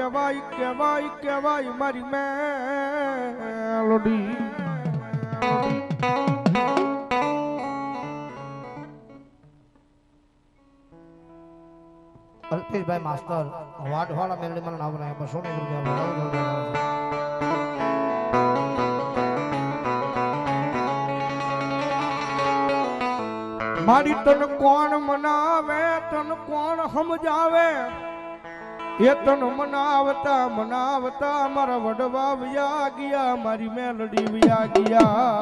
કહેવાય કહેવાય કહેવાય મારી મેલોડી. અલ્પેશભાઈ માસ્તર વાટવાળા મેલડી મને નામ રહ્યા બસો ને રૂપિયા મારી તન કોણ મનાવે તન કોણ સમજાવે? એ મનાવતા મનાવતા મારા વડવા વ્યા ગયા, મારી મેલડી વ્યા ગયા.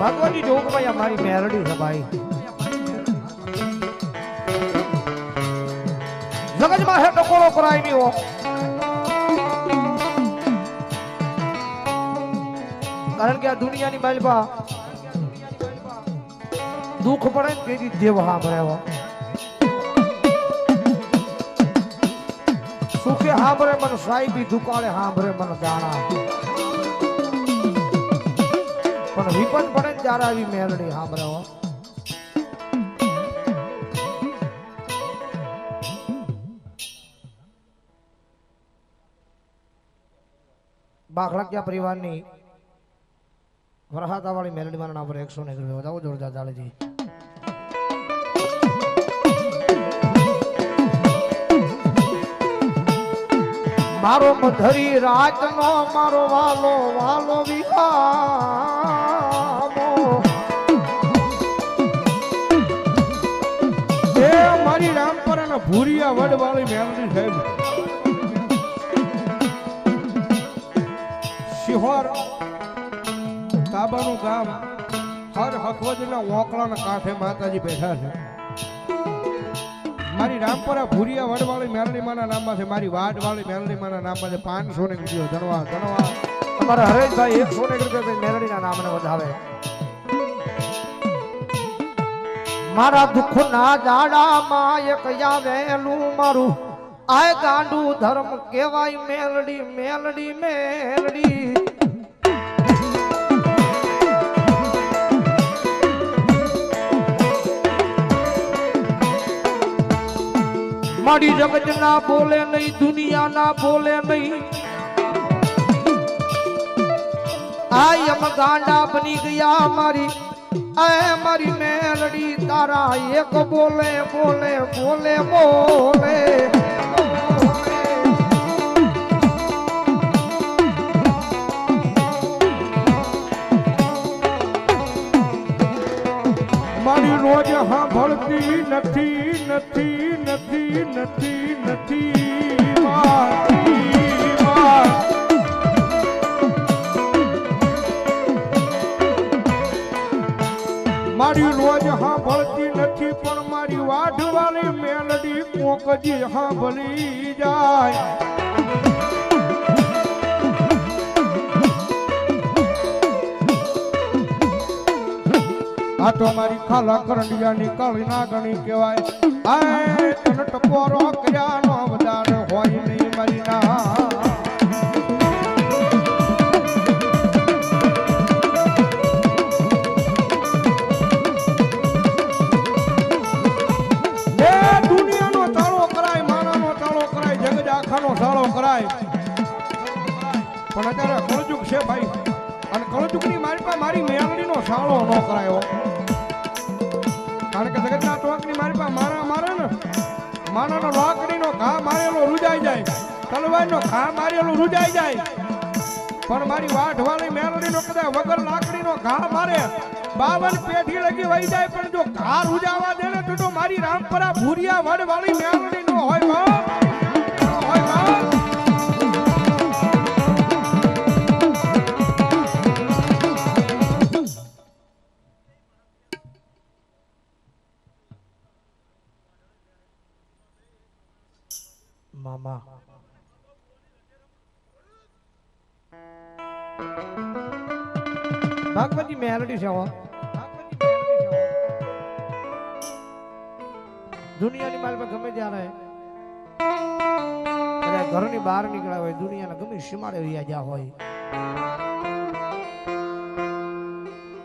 ભગવાનની જોગભાઈ અમારી મેલડી છે ભાઈ. જગતમાં હે ટકોરો નહીં હો. કારણ કે આ દુનિયાની બાલબા દુઃખ પડે ને તેથી દેવ સાંભળે સુખે સાંભળે મને, સાહેબી દુકાળે સાંભળે મને દાણા. પણ વિપત પડે ને ત્યારે આવી મેલડી સાંભળે બાખડા પરિવારની વરહાતાવાળી મેલડી મારા નામ પર એકસો ને વધાવો જોરદાર ચાલેજી મારો મધરી રાતનો મારો વાલો વાલો વિહામો. એ મારી રામપરા ના ભૂરિયા વડવાળી મેલડી સાહેબ. શિહોર તાબાનું ગામ હર હકવજના ઓકળાના કાંઠે માતાજી બેઠા છે. મારી રામપરા ભૂરિયા વડવાળી માના નામમાં છે મારી વાડવાળી મેલડી માના નામમાં છે પાંચસો ને વીડિયો ધનવા ધનવા અમારા હરેશભાઈ એકસો ને રૂપિયા મેલડીના નામને વધાવે. મારા દુઃખ ના જાડામાં એક આવેલું મારું. આ ગાંડું ધર્મ કેવાય મેલડી મેલડી મેલડી. મારી જગત ના બોલે નહીં દુનિયા ના બોલે નહીં. આ યમ ગાંડા બની ગયા મારી. આ મારી મેલડી, તારા એક બોલે બોલે બોલે બોલે. મારી રોજ સાંભળતી નથી નથી. નથી નથી નથી મારી વાત. મારી રોજ સાંભળતી નથી, પણ મારી વાઢવાળી મેલડી કોકજી સાંભળી જાય આ તો મારી ખાલા કરંડિયાની કાળી નાગણી કહેવાય પણ અત્યારે કળજુક છે ભાઈ. અને કળજુગની મારી પાસે મારી મેળડીનો સાળો ન કરાયો. કારણ કે જગતના ટોકની મારી પાસે મારા મારે ને માનાનો લાકડીનો ઘા મારેલો રૂજાઈ જાય, તલવારનો ઘા મારેલો રૂજાઈ જાય. પણ મારી વાઢ વાળી મેલડીનો કદાચ વગર લાકડીનો ઘા મારે, બાવન પેઢી લગી વહી જાય, પણ જો ઘા રૂજાવા દે ને તો મારી રામપરા ભૂરિયા વડવાળી મેલડીનો હોય મામા ભાગવતી મેલડી છે દુનિયાની માલ પર ગમે ત્યારે ઘરની બહાર નીકળ્યા હોય, દુનિયાના ગમે સીમાડે વયા ગયા હોય.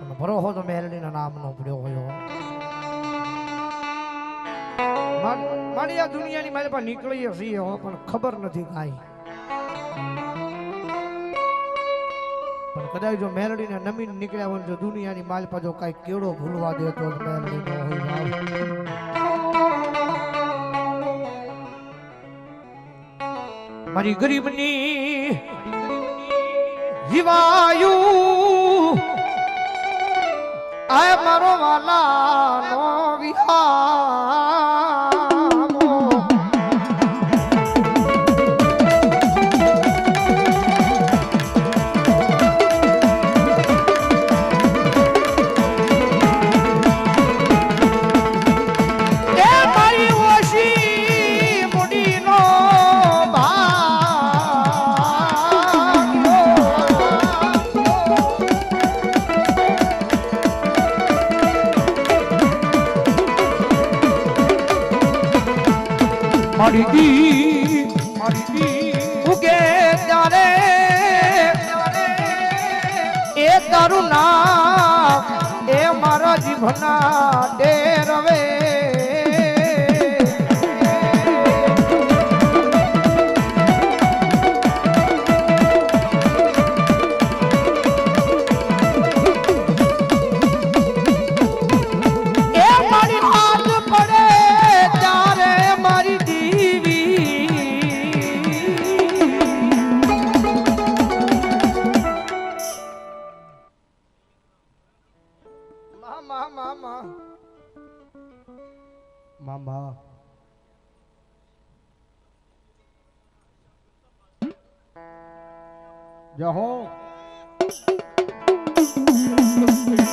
ભરો ભરોહો તો મેલડીના નામનો પડ્યો હોય મારી દુનિયાની મારી પાસે નીકળીએ છીએ પણ ખબર નથી કાંઈ. પણ કદાચ જો મેલડીને નમીન નીકળ્યા હોય જો દુનિયાની માલ પાછો કાંઈ કેળો ભૂલવા દે તો મેલડી મારી ગરીબની જીવાયું આ મારો વાલાનો વિહામો મામા જહો મારી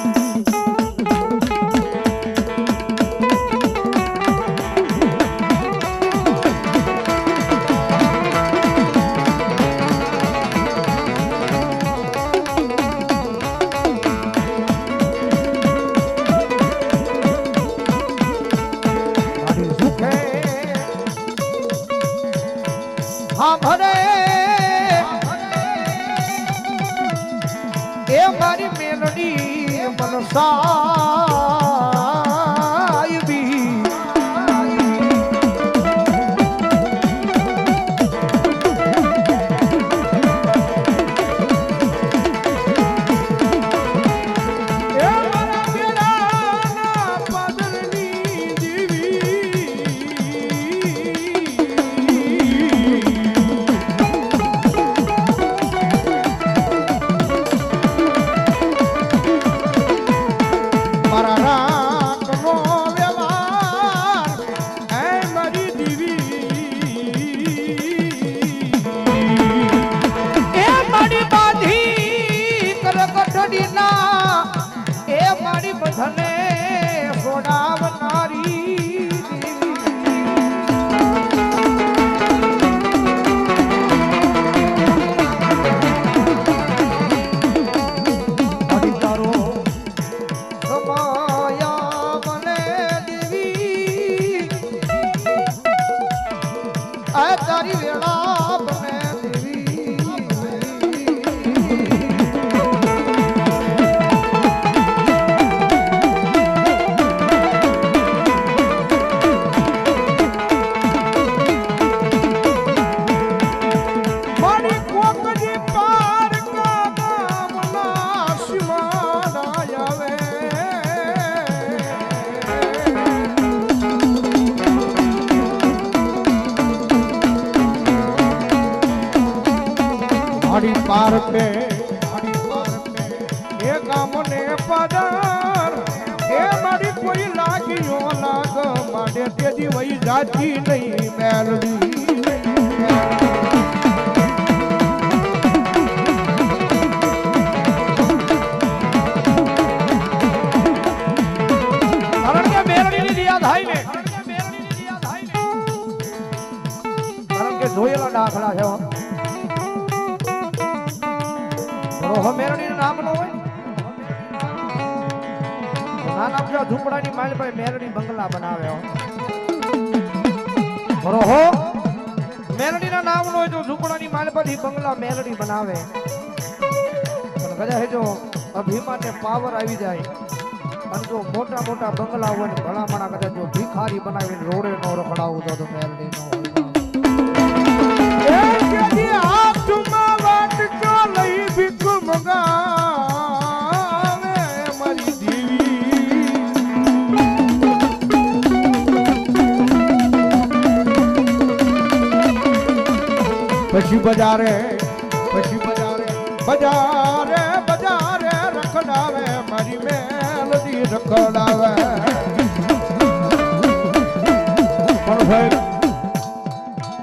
એ મારી મેલડી મનસાયબી મારી પાર પે એ ગામને પધાર એ મારી કોઈ લાગ્યો લાગ માટે તેથી વહી જાતી નહીં કે જોયેલા દાખલા છે નામ ન હોય? નાના મોટા ઝૂંપડાની માલ ભાઈ મેરડી બંગલા બનાવે મેલડીના નામ હોય તો ઝૂંપડાની માલપથી બંગલા મેલડી બનાવે. પણ કદાચ જો અભિમાને પાવર આવી જાય. અને જો મોટા મોટા બંગલા હોય ને ભલામણા કદાચ જો ભિખારી બનાવીને રોડે નો રખડાવું તો તો પછી બજારે પછી બજારે બજારે બજારે રખડાવે મારી મેલડી રખડાવે પણ ભાઈ,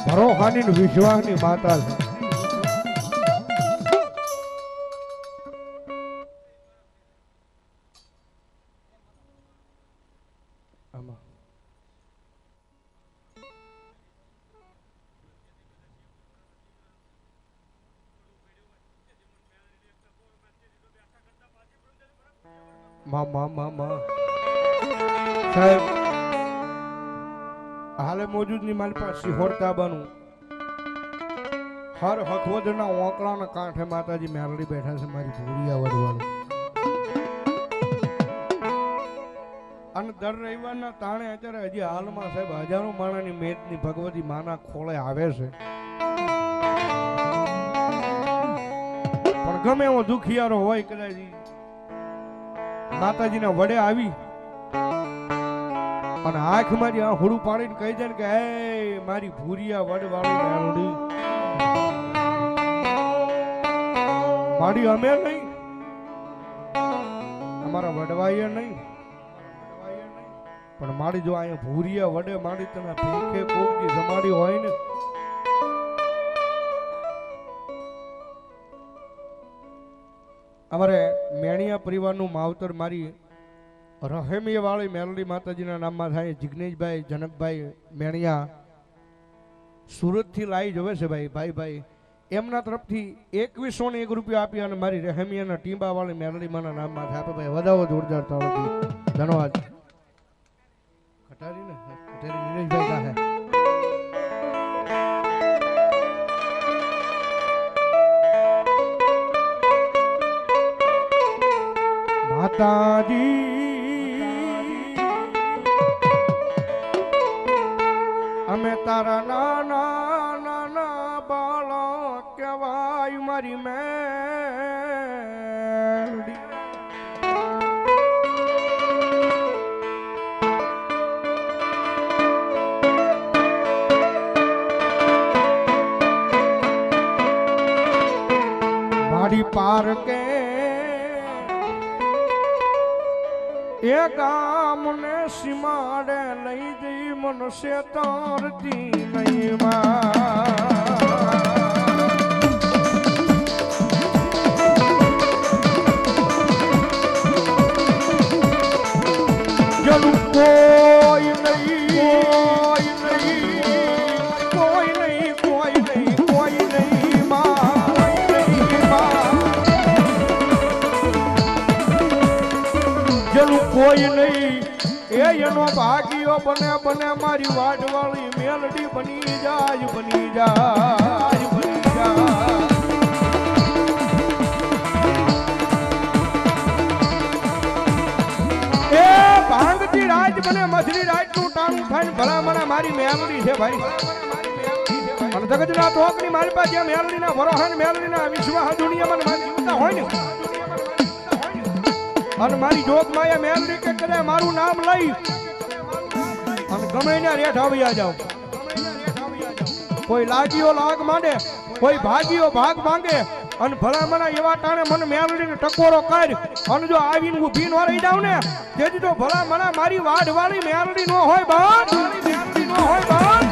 ભરોહાની વિશ્વાસની માતા છે. સાહેબ, હાલે મોજૂદની મારી પાસે સિહોર તાબાનું હર હખવદના ઓંકળાના કાંઠે માતાજી મેરડી બેઠા છે મારી ભૂરિયા વડવાળી અને દર રવિવારના તાણે અત્યારે હજી હાલમાં સાહેબ હજારો માણાની મેદની ભગવતી માના ખોળે આવે છે. પણ ગમે એવો દુખિયારો હોય કદાચ માતાજીના વડે આવી અને આંખ મારી આ હુડું પાડીને કહી દે કે હે મારી ભૂરિયા વડ વાળી પાડી અમે નહીં. અમારા વડવાઈએ નહીં. પણ મારી જો અહીંયા ભૂરિયા વડે મારી તને ભીખે કોકની જમાડી હોય ને અમારે મેણિયા પરિવારનું માવતર મારી રહેમીવાળી મેરડી માતાજીના નામમાં થાય, જિગ્નેશભાઈ, જનકભાઈ મેણિયા સુરતથી લાવી જોવે છે ભાઈ ભાઈ ભાઈ. એમના તરફથી એકવીસો ને એક રૂપિયા આપી અને મારી રહેમિયાના ટીંબાવાળી મેલડીમાના નામમાં થાય. ભાઈ, વધાવો જોરદાર ધન્યવાદ. કટારી ને કટારી નીરજભાઈ માતાજી. અમે તારા નાના નાના બાળક કહેવાય મારી મેડી મારી પાર કે એ ગામને સીમાડે લઈ જઈ મનુષ્ય તારતી નહીં માં. એનો ભાગીઓ બને બને મારી વાટવાળી મેલડી બની જાય બની જાય બની જાય. રાજ બને મછલી રાજનું ટાણું થાય ભલા મને મારી મેલડી છે ભાઈ. અને જગતના ટોકની મારી પાસે મેલડીના વરોહન, મેલડીના વિશ્વાસ જીવતા હોય ને. અને મારી જોતમાં મેલડી કે કદાચ મારું નામ લઈ અને ગમે ને રેઠ આવ્યા જાવ કોઈ લાગીઓ લાગ માંડે, કોઈ ભાગીઓ ભાગ માંગે અને ભલા મને એવા ટાણે મને મેલડીને ટકોરો કર અને જો આવીને ઊભી ન રહી જાઉં ને, તેથી તો ભલામણા મારી વાઢ વાળી મેળવી નો હોય બાદ. નો હોય બાદ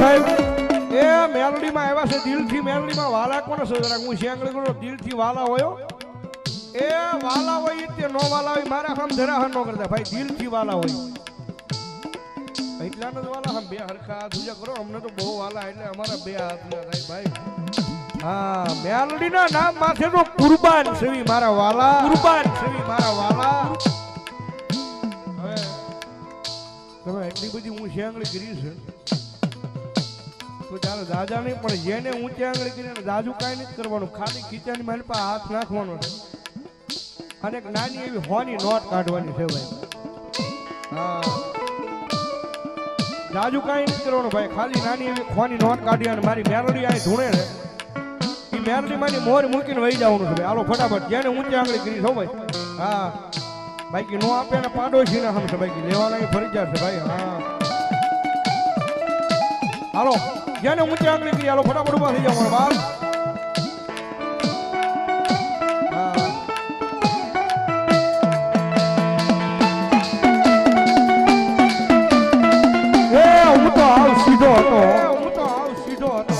સાહેબ આવ્યા છે દિલથી મેલડીમાં વાલા કોને છે જરા હું શેંગળી કરો. દિલથી વાલા હોયો એ વાલા હોય તે નો વાલા હોય. મારા કામ ધરા નો કરતા. ભાઈ દિલથી વાલા હોય. એટલા જ વાલા. હમ બે હરખા હાથ કરો. અમને તો બહુ વાલા એટલે અમારા બે હાથ થાય ભાઈ. હા મેલડીના નામ માથે તો કુરબાન સેવી મારા વાલા. કુરબાન. સેવી મારા વાલા. તમે એટલી બધી હું શેંગળી કરી છે. તો ચાલો દાદા નહીં, પણ જેને ઊંચી આંગળી કરીને દાદુ કાંઈ નથી કરવાનું. ખાલી ખીચાની મારી પાસે હાથ નાખવાનો છે. અને એક નાની એવી હોની નોટ કાઢવાની છે ભાઈ. હા. જાજુ કાંઈ નથી કરવાનું ભાઈ. ખાલી નાની એવી ખોની નોટ કાઢી અને મારી મેલડી અહીં ધૂણે ને એ મેલડી મારી મોર મૂકીને વહી જવાનું છે ભાઈ. હાલો ફટાફટ. જેને ઊંચી આંગળી કરી છો ભાઈ. હા. બાકી નો આપે ને પાડોશી ને સમજે બાકી લેવાના ફરી ફરજિયાત છે ભાઈ. હા. હાલો. જેને ઊંચી આંગળી કરી હાલો, ફટાફટ ઊભા થઈ એ હું સીધો હતો. સીધો હતો.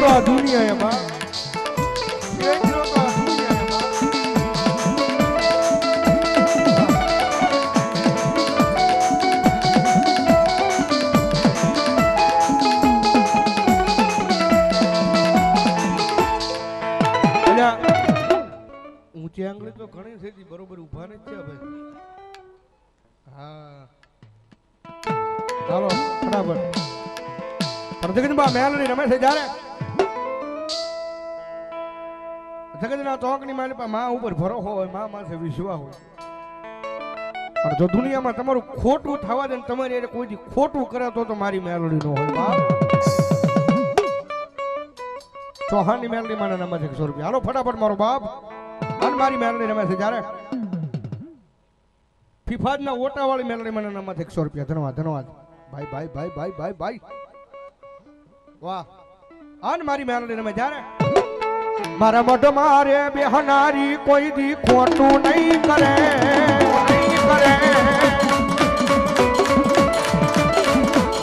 તો આ દુનિયા એમાં તો ઘણી થઈ બરોબર ઊભા ને છે હા. ચાલો ફટાફટ છે મારી જો દુનિયામાં તમારું ખોટું થવા તમારી કોઈ ખોટું કરે તો મારી મેલડી નો હોય બાપ ચૌહાણની મેલડી માના નામ છે એકસો રૂપિયા. હાલો, ફટાફટ મારો બાપ. અને મારી મેલડી રમે છે જ્યારે ફિફાજના ઓટાવાળી મેલડી મને નામ એકસો રૂપિયા. ધન્યવાદ ધન્યવાદ. ભાઈ ભાઈ ભાઈ ભાઈ ભાઈ ભાઈ. વાહ. અને મારી મેલડી રમે જ્યારે મારા મઢ મારે બેહનારી કોઈ દી ખોટું નહીં કરે કરે.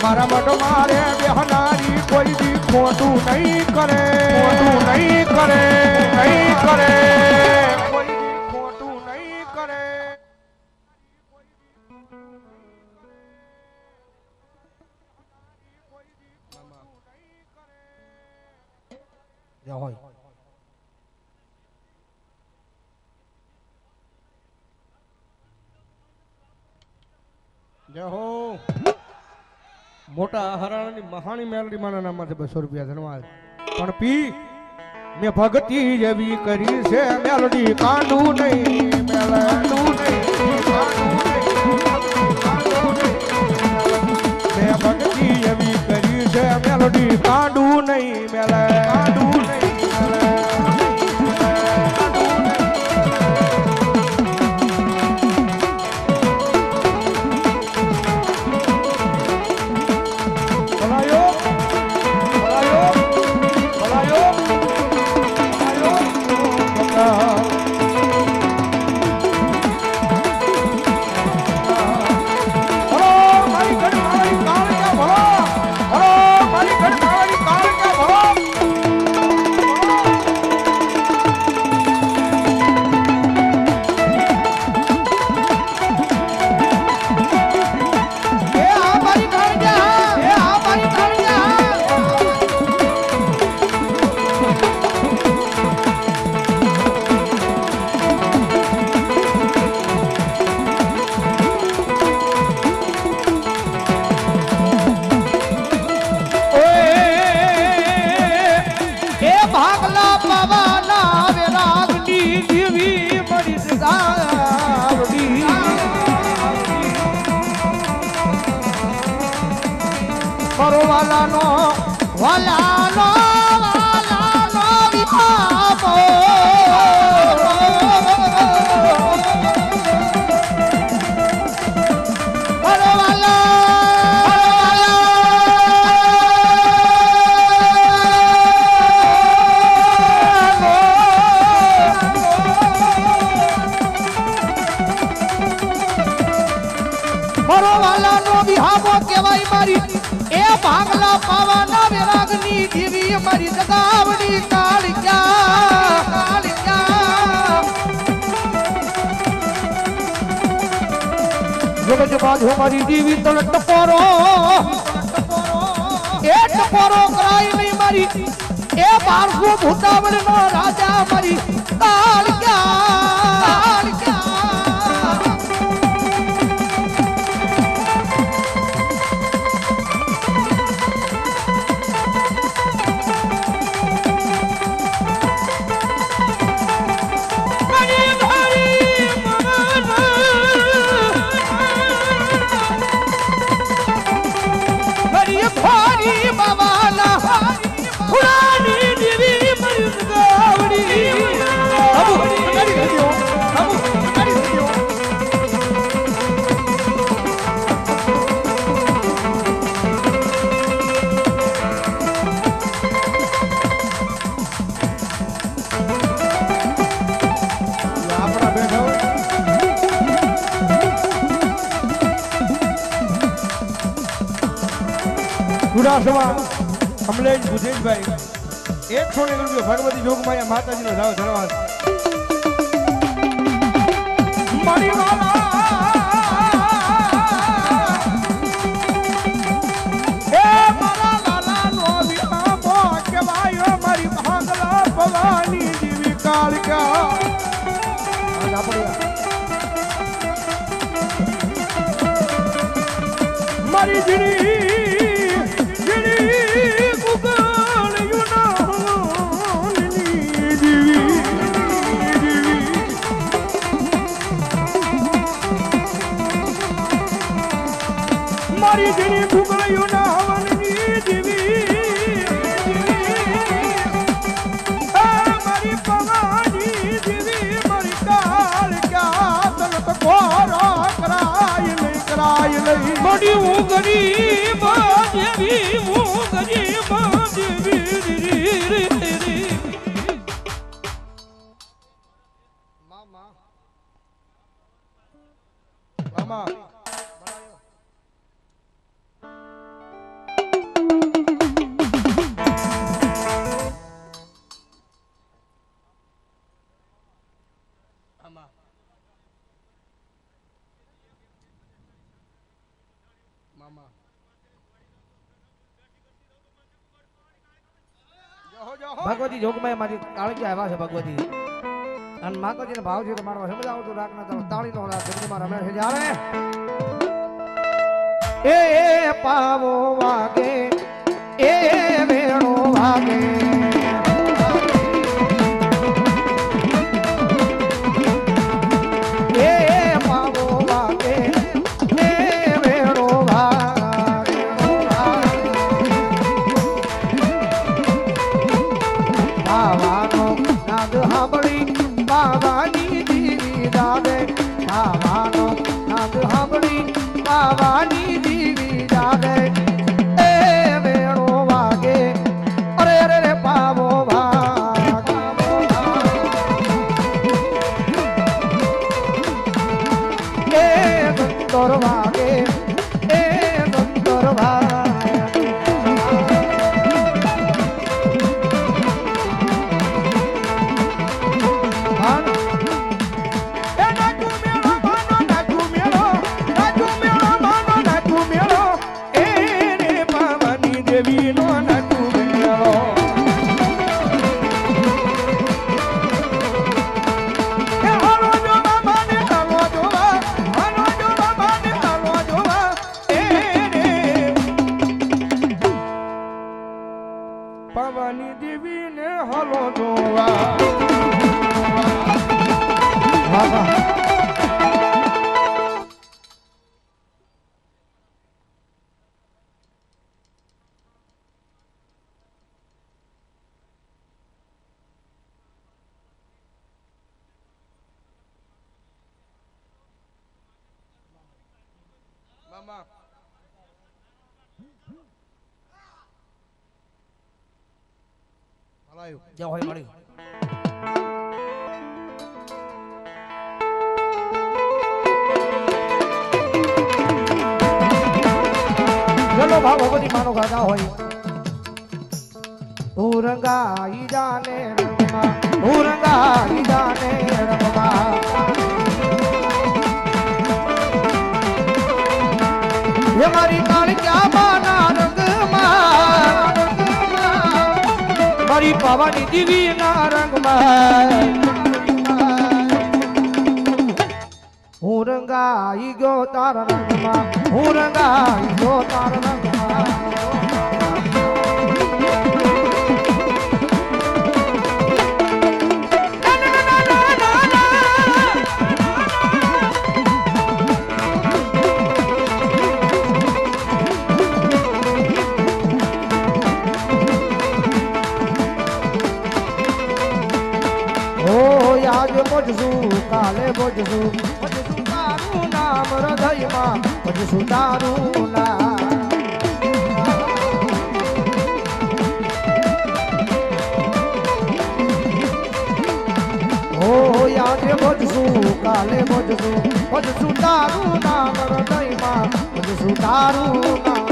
મારા મઢ મારે બેહનારી કોઈ દી ખોટું નહીં કરે, ખોટું નહીં કરે નહીં કરે. જે હોય જય હો. મોટા હરાણાની મેલડી માના નામાંથી બસો રૂપિયા ધનવાદ. પણ પી, મેં ભક્તિ જેવી કરી છે, મેલડી કાંડું નહીં મેલડું નહીં ભક્તિ એવી કરી છે, મેલડી કાઢું નહીં મેલે જોગજ બાજુ મારી દીવી તળ ટપોરો. એ ટપોરો કરાય નહીં મારી. એ બારસો ભૂતાવળ નો રાજા મારી. કાળક્યા કાળક્યા ભુજેશભાઈ એકસો ને રૂપિયા ભગવતી જોગમાયા માતાજીનો ભાવ ધન્યવાદ મારી વાલા ઘોરો કરાય નહીં કરાય નહીં મડી હું ગરીબ દેવી હું ગરીબ દેવી મામા મામા. ભગવતી જોગમાં મારી કાળજી આવ્યા છે ભગવતી. અને માતાજીને ભાવ છે તમારો સમજ આવતું રાખના તમે તાળી નો જગદીમાં રમે છે જાણે એ પાવો વાગે, એ વેણો વાગે. જય હોય મળી ચલો ભાવ ભગવતી માનો ગાતા હોય. ઉરંગાઈ જાને રમવા ઈ જાને રમવા હે મારી કાળક્યા બાના રંગમાં, મારી પાવાની દીવીના રંગમાં. હું રંગાઈ ગયો તારા રંગમાં, હું રંગાઈ ગયો તારા રંગમાં. કાલે બોજશું પછી તારું નામ હૃદયમાં પછી તારું નામ. આજે બોજશું કાલે બોજશું બોજશું તારું નામ હૃદયમાં બોજશું તારું નામ.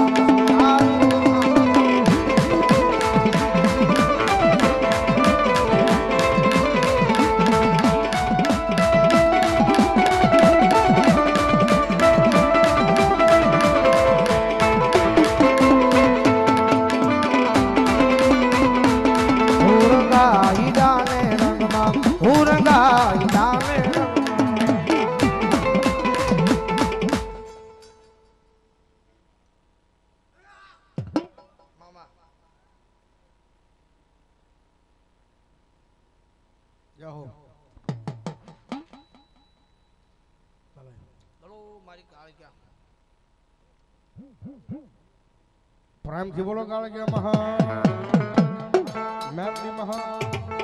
પ્રેમથી બોલો કાળ કે મહા મેલડી મહા.